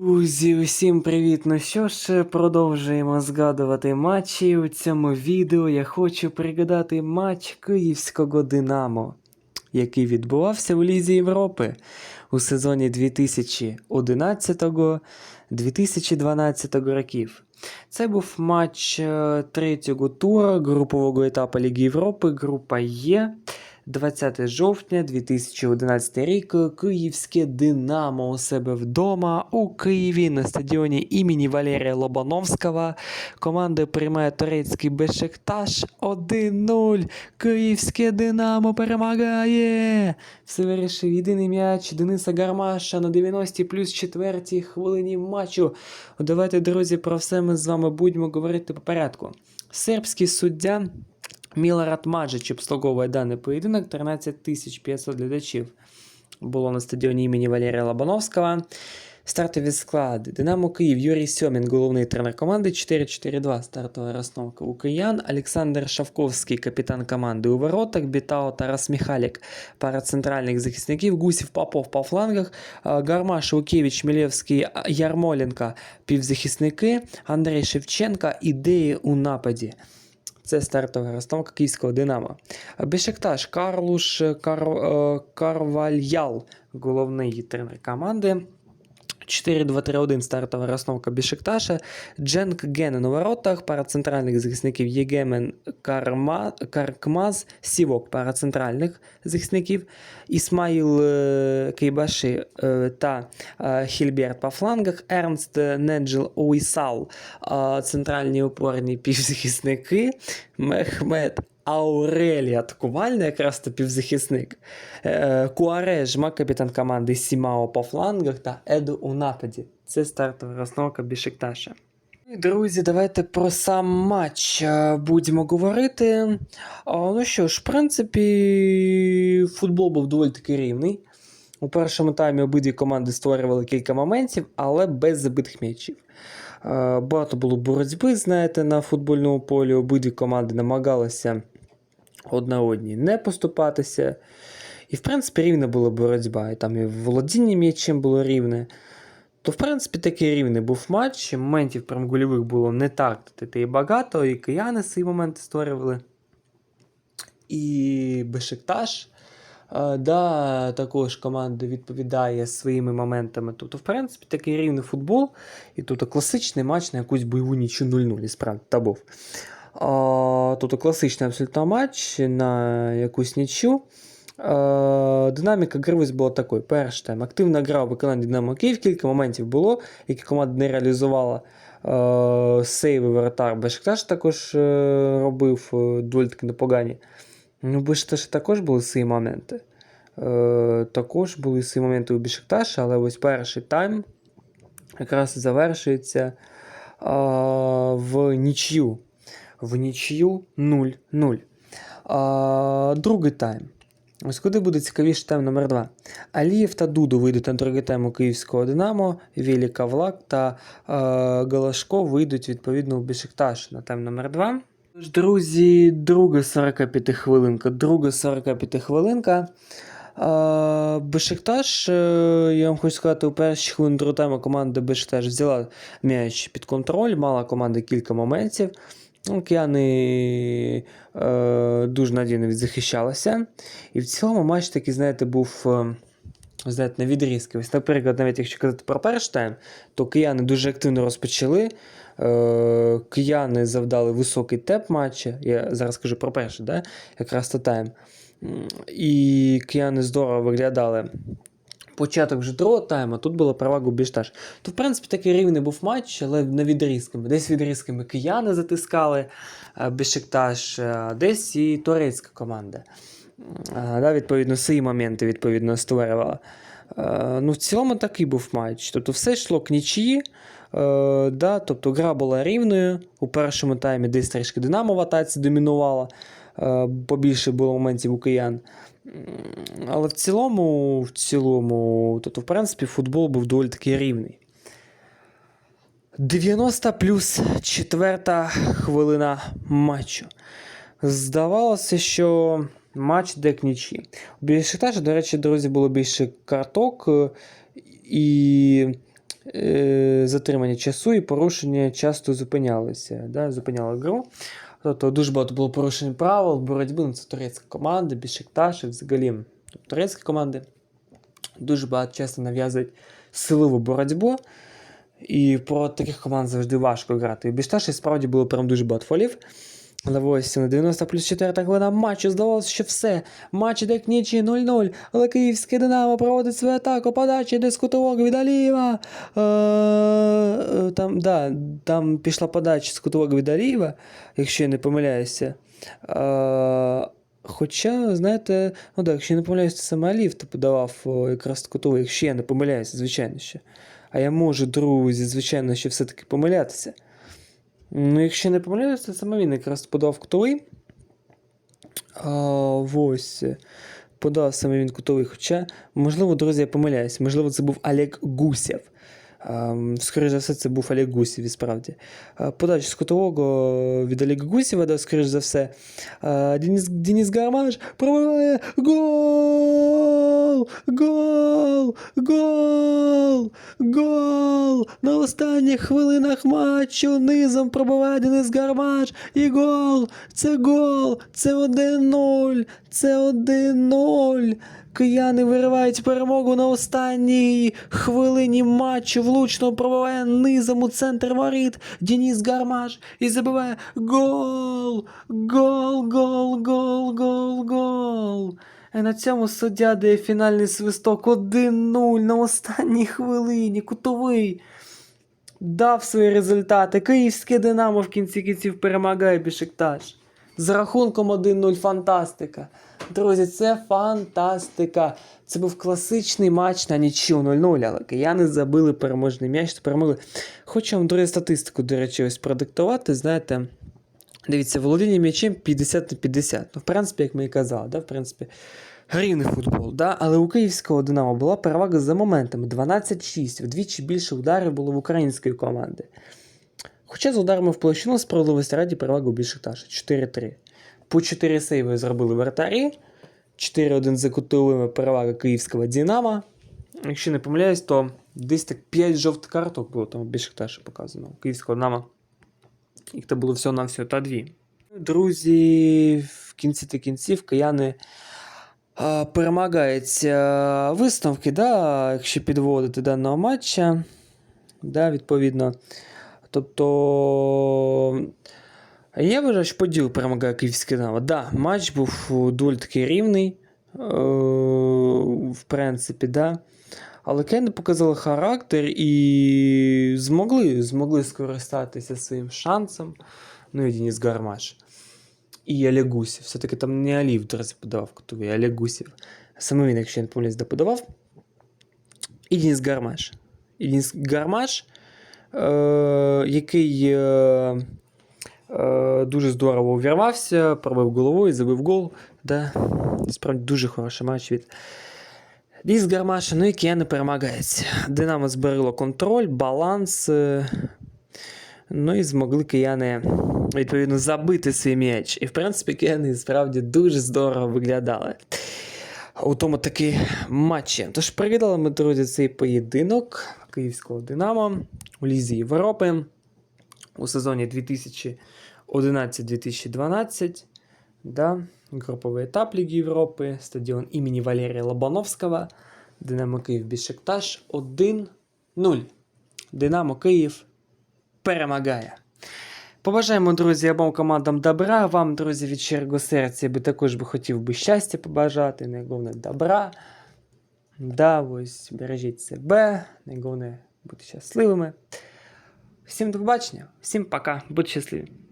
Друзі, усім привіт! Ну що ж, продовжуємо згадувати матчі. У цьому відео я хочу пригадати матч Київського Динамо, який відбувався у Лізі Європи у сезоні 2011-2012 років. Це був матч е, третього тура групового етапу Ліги Європи, група Є. 20 жовтня 2011 рік Київське Динамо у себе вдома у Києві на стадіоні імені Валерія Лобановського. Команда приймає турецький Бешикташ 1-0. Київське Динамо перемагає. Все вирішив єдиний м'яч Дениса Гармаша на 90 плюс 4 хвилині матчу. Давайте, друзі, про все ми з вами будемо говорити по порядку. Сербський суддя. Мілорад Маджич обслуговує даний поєдинок 13 500 глядачів. Було на стадіоні імені Валерія Лобановського. Стартові склади. Динамо Київ, Юрій Сьомін, головний тренер команди, 4-4-2 стартова розстановка у киян. Олександр Шавковський, капітан команди у воротах, Бітао Тарас Міхалік, пара центральних захисників, Гусів Попов по флангах, а, Гармаш, Лукевич, Мілєвський, а, Ярмоленко, півзахисники, Андрій Шевченка, ідеї у нападі. Це стартова розстановка київського Динамо. Бешекташ Карлуш Кар... е, Карвальял, головний тренер команди. 4-2-3-1 стартова розстановка Бішикташа, Дженк Генен у воротах, пара центральних захисників Єгемен Карма, Каркмаз, Сівок пара центральних захисників, Ісмаїл е, Кейбаши е, та е, Хільберт по флангах, Ернст Неджел Уісал, центральні опорні півзахисники, Мехмед Аурелі атакувальний, якраз то півзахисник. Е, Куарежма, капітан команди Сімао по флангах та Еду у нападі. Це стартова розновка Бішикташа. Ну Друзі, давайте про сам матч е, будемо говорити. Ну що ж, в принципі, футбол був доволі таки рівний. У першому таймі обидві команди створювали кілька моментів, але без забитих м'ячів. Е, Багато було боротьби, знаєте, на футбольному полі. Обидві команди намагалися одна одній не поступатися. І, в принципі, рівна була боротьба. І там і володіння м'ячем було рівне. То, в принципі, такий рівний був матч. Моментів прям гольових було не так та й багато, і кияни свої моменти створювали. І Бешикташ. е, Да, також команда відповідає своїми моментами. Тобто, в принципі, такий рівний футбол, і тут класичний матч на якусь бойову нічу 0-0, і справді та був. Тобто класичний абсолютно матч на якусь нічю. Динаміка гри була такою. Перший тайм. Активна гра у виконанні Динамо Київ, кілька моментів було, які команда не реалізувала. Сейви воротар Бешикташ також е, робив е, доволі таки непогані. Ну, Бешикташ також були свої моменти. Е, Також були свої моменти у Бешикташа, але ось перший тайм якраз завершується в нічю. В нічю 0-0. А, другий тайм. Ось куди буде цікавіше тайм номер 2 Алієв та Дуду вийдуть на другий тайм у київського Динамо, Вілі Кавлак та е, Галашко вийдуть відповідно у Бешикташ на тайм номер 2 Тож, Друзі, друга 45 хвилинка. Друга 45 хвилинка. Бешикташ, е, я вам хочу сказати, у перші хвилини другого тайму команда Бешикташ взяла м'яч під контроль, мала команда кілька моментів. Кияни е, дуже надійно відзахищалися. І в цілому матч такий, знаєте, був е, знаєте, на відрізки. Ось, наприклад, навіть якщо казати про перший тайм, то кияни дуже активно розпочали. Е, кияни завдали високий темп матча. Я зараз кажу про перший, да? якраз то тайм. І кияни здорово виглядали. Початок вже другого тайму, тут була перевага Бішташ. То, в принципі, такий рівний був матч, але на відрізками. Десь відрізками кияни затискали е, Бешикташ, е, десь і турецька команда. Е, Да, відповідно, свої моменти відповідно створювала. Ну, в цілому такий був матч. Тобто все йшло к нічиї. Е, да, тобто гра була рівною. У першому таймі десь трішки Динамо в атаці домінувала. Побільше було моментів у киян. Але в цілому, в цілому, тобто, в принципі, футбол був доволі таки рівний. 90 плюс четверта хвилина матчу. Здавалося, що матч де к нічі. У Бешикташа, до речі, друзі, було більше карток, е, і е, затримання часу і порушення часто зупинялися. Да, зупиняли гру. Тобто дуже багато було порушень правил, боротьби. Ну, це турецька команда, Бішекташ і взагалі тобто, турецькі команди дуже багато часто нав'язують силову боротьбу. І проти таких команд завжди важко грати. І Бішташі справді було прям дуже багато фолів. Ось на 90 плюс 4 хвилина матчу здавалося, що все. Матч іде к нічі 0-0. Але київське Динамо проводить свою атаку. Подача кутового від Алієва. Е, е, Там, да, там пішла подача з від Алієва, якщо я не помиляюся. Е, Хоча, знаєте, ну так, якщо я не помиляюся, це саме Алів подавав якраз кутовий, якщо я не помиляюся, звичайно ще. А я можу, друзі, звичайно, ще все-таки помилятися. Ну, якщо не помиляюся, це саме він якраз подав кутовий. А, ось. Подав саме він кутовий. Хоча, можливо, друзі, я помиляюсь. Можливо, це був Олег Гусєв. Скоріше за все, це був Олег Гусєв, і справді. Подача з кутового від Олега Гусєва, да, скоріше за все. Е, Денис, Гармаш пробиває гол! Гол! Гол! Гол! На останніх хвилинах матчу низом пробиває Денис Гармаш і гол! Це гол! Це 1-0! Це 1-0! Кияни виривають перемогу на останній хвилині матчу. Влучно пробиває низом у центр воріт Денис Гармаш і забиває гол! Гол, гол, гол, гол, гол. І на цьому суддя дає фінальний свисток 1-0 на останній хвилині. Кутовий. Дав свої результати. Київське Динамо в кінці кінців перемагає Бішикташ. З рахунком 1-0 фантастика. Друзі, це фантастика. Це був класичний матч на нічию 0-0, але кияни забили переможний м'яч та перемогли. Хочу вам, друзі, статистику, до речі, ось продиктувати. Знаєте, дивіться, володіння м'ячем 50 на 50. Ну, в принципі, як ми і казали, да, в принципі, рівний футбол. Да? Але у київського Динамо була перевага за моментами 12-6. Вдвічі більше ударів було в української команди. Хоча з ударами в площину справедливості раді перевага у Бішикташа 4-3. По 4 сейви зробили вратарі. 4-1 за кутовими перевага київського Динамо. Якщо не помиляюсь, то десь так 5 жовтих карток було там у Бішикташі показано. Київського Динамо. Їх то було всього на всього та дві. Друзі, в кінці та кінців кияни а, перемагають а, висновки, да, якщо підводити даного матча. Да, відповідно. Тобто. Я вважаю, що поділ перемагає київське Динамо. Да, матч був доволі таки рівний. Е, в принципі, да. Але Кенни показали характер і змогли, змогли скористатися своїм шансом. Ну і Денис Гармаш. І Олег. Все-таки там не Алів, друзі, подавав кутовий, а Олег Гусєв. Саме він, якщо я не помиляюсь, де подавав. І Денис Гармаш. І Денис Гармаш, який е, е, дуже здорово увірвався, пробив головою, забив гол. Да. Справді дуже хороший матч від Денис Гармаша, ну і кияни перемагають. Динамо зберило контроль, баланс. е, Ну і змогли кияни відповідно забити свій м'яч. І в принципі кияни справді дуже здорово виглядали. У тому таки матчі. Тож привітали ми, друзі, цей поєдинок Київського Динамо у Лізі Європи у сезоні 2011-2012. Да? Груповий етап Ліги Європи, стадіон імені Валерія Лобановського. Динамо Київ Бішекташ 1-0. Динамо Київ перемагає. Побажаємо, друзі, обом командам добра. Вам, друзі, від щирого серця я би також би хотів би щастя побажати, найголовне добра. Да, ось бережіть себе, найголовне бути щасливими. Всім до побачення, всім пока, будьте щасливі.